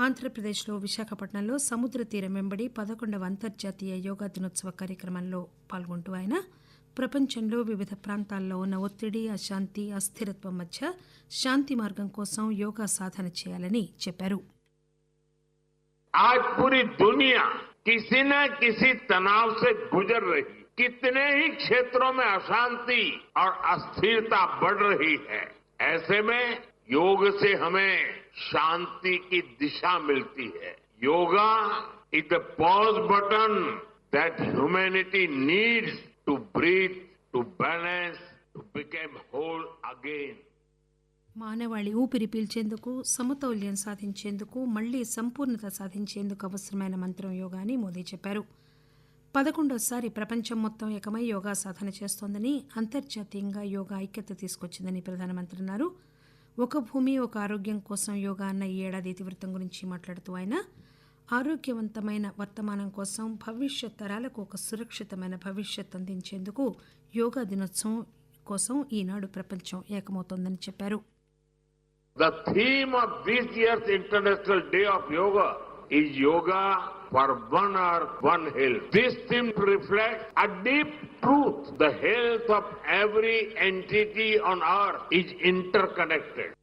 ఆంధ్రప్రదేశ్లో విశాఖపట్నంలో సముద్ర తీరం వెంబడి పదకొండవ అంతర్జాతీయ యోగా దినోత్సవ కార్యక్రమంలో పాల్గొంటూ ఆయన ప్రపంచంలో వివిధ ప్రాంతాల్లో ఉన్న ఒత్తిడి అశాంతి అస్థిరత్వం మధ్య శాంతి మార్గం కోసం యోగా సాధన చేయాలని చెప్పారు आज पूरी दुनिया किसी न किसी तनाव से गुजर रही कितने ही क्षेत्रों में अशांति और अस्थिरता बढ़ रही है ऐसे में योग से हमें शांति की दिशा मिलती है yoga is the pause button that humanity needs to breathe to balance to became whole again మానవాళి ఊపిరి పీల్చేందుకు సమతౌల్యం సాధించేందుకు మళ్లీ సంపూర్ణత సాధించేందుకు అవసరమైన మంత్రం యోగా అని మోదీ చెప్పారు పదకొండోసారి ప్రపంచం మొత్తం ఏకమై యోగా సాధన చేస్తోందని అంతర్జాతీయంగా యోగా ఐక్యత తీసుకొచ్చిందని ప్రధానమంత్రి అన్నారు ఒక భూమి ఒక ఆరోగ్యం కోసం యోగా అన్న ఈ ఏడాది ఇతివృత్తం గురించి మాట్లాడుతూ ఆయన ఆరోగ్యవంతమైన వర్తమానం కోసం భవిష్యత్ తరాలకు ఒక సురక్షితమైన భవిష్యత్ అందించేందుకు యోగా దినోత్సవం కోసం ఈనాడు ప్రపంచం ఏకమవుతోందని చెప్పారు. The theme of this year's International Day of Yoga is Yoga for One Earth, One Health. This theme reflects a deep truth. The health of every entity on earth is interconnected.